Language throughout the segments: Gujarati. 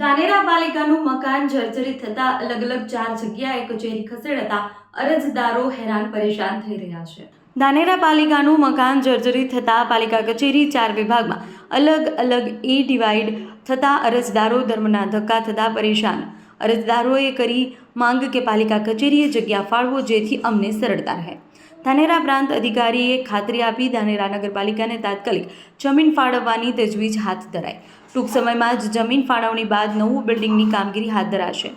ધાનેરા પાલિકાનું મકાન જર્જરિત થતા અલગ અલગ ચાર જગ્યાએ કચેરી ખસેડતા અરજદારો હેરાન પરેશાન થઈ રહ્યા છે. ધાનેરા પાલિકાનું મકાન જર્જરિત થતા પાલિકા કચેરી ચાર વિભાગમાં અલગ અલગ એ ડિવાઈડ થતા અરજદારો ધર્મના ધક્કા થતા પરેશાન. અરજદારોએ કરી માંગ કે પાલિકા કચેરીએ જગ્યા ફાળવો જેથી અમને સરળતા રહે. ધાનેરા પ્રાંત અધિકારીએ ખાતરી આપી ધાનેરા નગરપાલિકાને તાત્કાલિક જમીન ફાળવવાની તજવીજ હાથ ધરાઈ. ટૂંક સમયમાં જ જમીન ફાળવણી બાદ નવું બિલ્ડિંગની કામગીરી હાથ ધરાશે.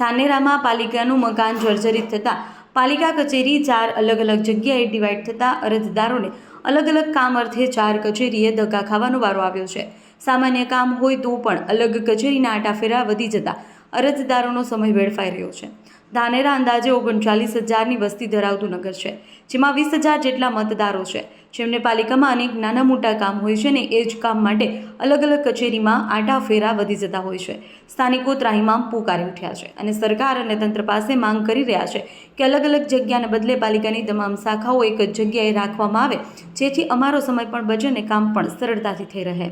ધાનેરામાં પાલિકાનું મકાન જર્જરિત થતાં પાલિકા કચેરી ચાર અલગ અલગ જગ્યાએ ડિવાઈડ થતાં અરજદારોને અલગ અલગ કામ અર્થે ચાર કચેરીએ ધક્કા ખાવાનો વારો આવ્યો છે. સામાન્ય કામ હોય તો પણ અલગ કચેરીના આટાફેરા વધી જતા અરજદારોનો સમય વેડફાઈ રહ્યો છે. ધાનેરા અંદાજે ઓગણચાલીસ હજારની વસ્તી ધરાવતું નગર છે, જેમાં વીસ હજાર જેટલા મતદારો છે. જેમને પાલિકામાં અનેક નાના મોટા કામ હોય છે ને એ જ કામ માટે અલગ અલગ કચેરીમાં આટાફેરા વધી જતા હોય છે. સ્થાનિકો ત્રાહિમામ પોકારી ઉઠ્યા છે અને સરકાર અને તંત્ર પાસે માંગ કરી રહ્યા છે કે અલગ અલગ જગ્યાને બદલે પાલિકાની તમામ શાખાઓ એક જ જગ્યાએ રાખવામાં આવે, જેથી અમારો સમય પણ બચે અને કામ પણ સરળતાથી થઈ રહે.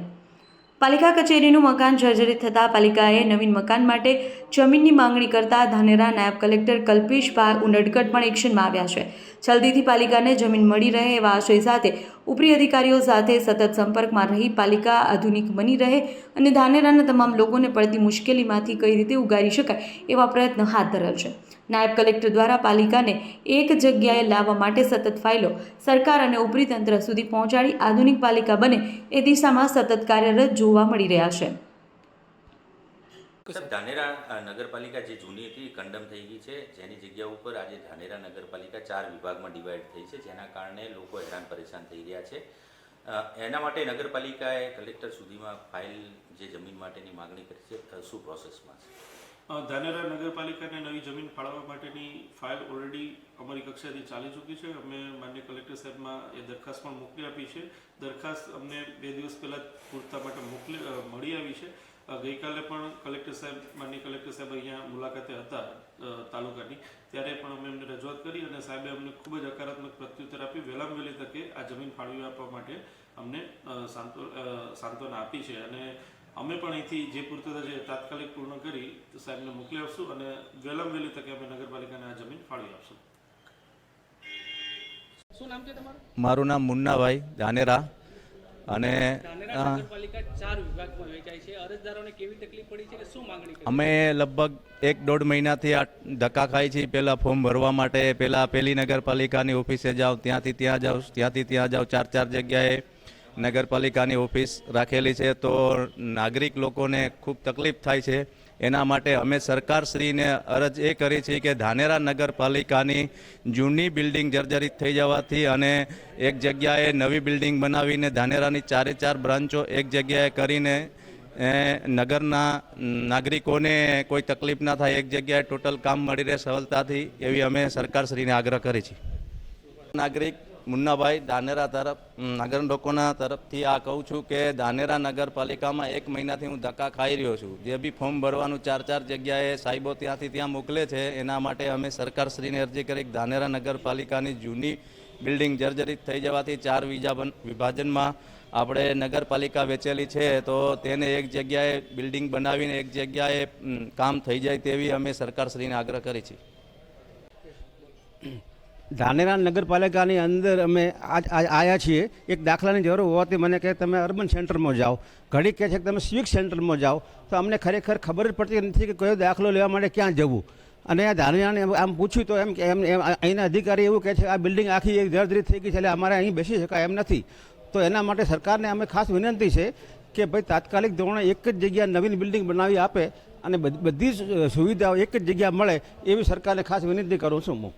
પાલિકા કચેરીનું મકાન જર્જરિત થતાં પાલિકાએ નવીન મકાન માટે જમીનની માંગણી કરતા ધાનેરા નાયબ કલેક્ટર કલ્પેશભાઈ ઉનડકટ પણ એક્શનમાં આવ્યા છે. જલ્દીથી પાલિકાને જમીન મળી રહે એવા આશય સાથે ઉપરી અધિકારીઓ સાથે સતત સંપર્કમાં રહી પાલિકા આધુનિક બની રહે અને ધાનેરાના તમામ લોકોને પડતી મુશ્કેલીમાંથી કઈ રીતે ઉગારી શકાય એવા પ્રયત્ન હાથ ધરેલ છે. નાયબ કલેક્ટર દ્વારા પાલિકાને એક જગ્યાએ લાવવા માટે સતત ફાઇલો સરકાર અને ઉપરી તંત્ર સુધી પહોંચાડી આધુનિક પાલિકા બને એ દિશામાં સતત કાર્યરત જોવા મળી રહ્યા છે. ધાનેરા નગરપાલિકા જે જૂની હતી કંડમ થઈ ગઈ છે. જેની જગ્યા ઉપર આજે ધાનેરા નગરપાલિકા ચાર વિભાગમાં ડિવાઈડ થઈ છે, જેના કારણે લોકો હેરાન પરેશાન થઈ રહ્યા છે. એના માટે નગરપાલિકાએ કલેક્ટર સુધીમાં ફાઇલ જે જમીન માટેની માગણી કરી છે શું પ્રોસેસમાં છે? ધાનેરા નગરપાલિકાને નવી જમીન ફાળવવા માટેની ફાઇલ ઓલરેડી અમારી કક્ષાથી ચાલી ચૂકી છે. અમે માન્ય કલેક્ટર સાહેબમાં એ દરખાસ્ત પણ મોકલી આપી છે. દરખાસ્ત અમને બે દિવસ પહેલાં પૂરતા માટે મોકલી મળી આવી છે. ગઈકાલે પણ કલેક્ટર સાહેબ, માન્ય કલેક્ટર સાહેબ અહીંયા મુલાકાતે હતા તાલુકાની. ત્યારે પણ અમે એમને રજૂઆત કરી અને સાહેબે અમને ખૂબ જ હકારાત્મક પ્રત્યુત્તર આપી વહેલામ વહેલી તકે આ જમીન ફાળવી આપવા માટે અમને સાંત્વના આપી છે. અને અમે પણ અહીંથી જે પૂર્તતા છે તાત્કાલિક પૂર્ણ કરી તો સાહેબને મોકલી આપશું અને વહેલામાં વહેલી તકે અમે નગરપાલિકાને આ જમીન ફાળવી આપશું. શું નામ મારું નામ મુન્નાભાઈ ધાનેરા. અને ધાનેરા અ, નગરપાલિકા ચાર વિભાગમાં વહેંચાય છે. અરજદારોને કેવી તકલીફ પડી છે અને શું માંગણી કરી? અમે લગભગ એક દોઢ મહિનાથી આ ધક્કા ખાઈ છીએ પહેલાં ફોર્મ ભરવા માટે પહેલાં પહેલી નગરપાલિકાની ઓફિસે જાઓ ત્યાંથી ત્યાં જાઓ ત્યાંથી ત્યાં જાઓ ચાર ચાર જગ્યાએ નગરપાલિકાની ઓફિસ રાખેલી છે, તો નાગરિક લોકોને ખૂબ તકલીફ થાય છે. એના માટે અમે સરકારશ્રીને અરજ એ કરી છે કે ધાનેરા નગરપાલિકાની જૂની બિલ્ડિંગ જર્જરિત થઈ જવાથી અને એક જગ્યાએ નવી બિલ્ડિંગ બનાવીને ધાનેરાની ચારે ચાર બ્રાન્ચો એક જગ્યાએ કરીને નગરના નાગરિકોને કોઈ તકલીફ ના થાય, એક જગ્યાએ ટોટલ કામ મળી રહે સરળતાથી, એવી અમે સરકારશ્રીને આગ્રહ કરી છે. નાગરિક મુન્નાભાઈ ધાનેરા તરફ નગર લોકોના તરફથી આ કહું છું કે ધાનેરા નગરપાલિકામાં એક મહિનાથી હું ધક્કા ખાઈ રહ્યો છું. જે બી ફોર્મ ભરવાનું ચાર ચાર જગ્યાએ સાહેબો ત્યાંથી ત્યાં મોકલે છે, એના માટે અમે સરકારશ્રીને અરજી કરી. દાનેરા નગરપાલિકાની જૂની બિલ્ડિંગ જર્જરિત થઈ જવાથી ચાર વિજા વિભાજનમાં આપણે નગરપાલિકા વેચેલી છે, તો તેને એક જગ્યાએ બિલ્ડિંગ બનાવીને એક જગ્યાએ કામ થઈ જાય તેવી અમે સરકારશ્રીને આગ્રહ કરી છે. ધાનેરા નગરપાલિકાની અંદર અમે આજ આવ્યા છીએ. એક દાખલાની જરૂર હોવાથી મને કહે, તમે અર્બન સેન્ટરમાં જાઓ. ઘડી કહે છે કે, તમે સિવિક સેન્ટરમાં જાઓ. તો અમને ખરેખર ખબર જ પડતી નથી કે કયો દાખલો લેવા માટે ક્યાં જવું. અને આ ધાનેરાને આમ પૂછ્યું તો એમ કે, એમ અહીંના અધિકારી એવું કહે છે, આ બિલ્ડિંગ આખી એક જર્જરી થઈ ગઈ છે, એટલે અમારે અહીં બેસી શકાય એમ નથી. તો એના માટે સરકારને અમે ખાસ વિનંતી છે કે ભાઈ તાત્કાલિક ધોરણે એક જ જગ્યા નવીન બિલ્ડિંગ બનાવી આપે અને બધી સુવિધાઓ એક જ જગ્યા મળે એવી સરકારને ખાસ વિનંતી કરું છું હું.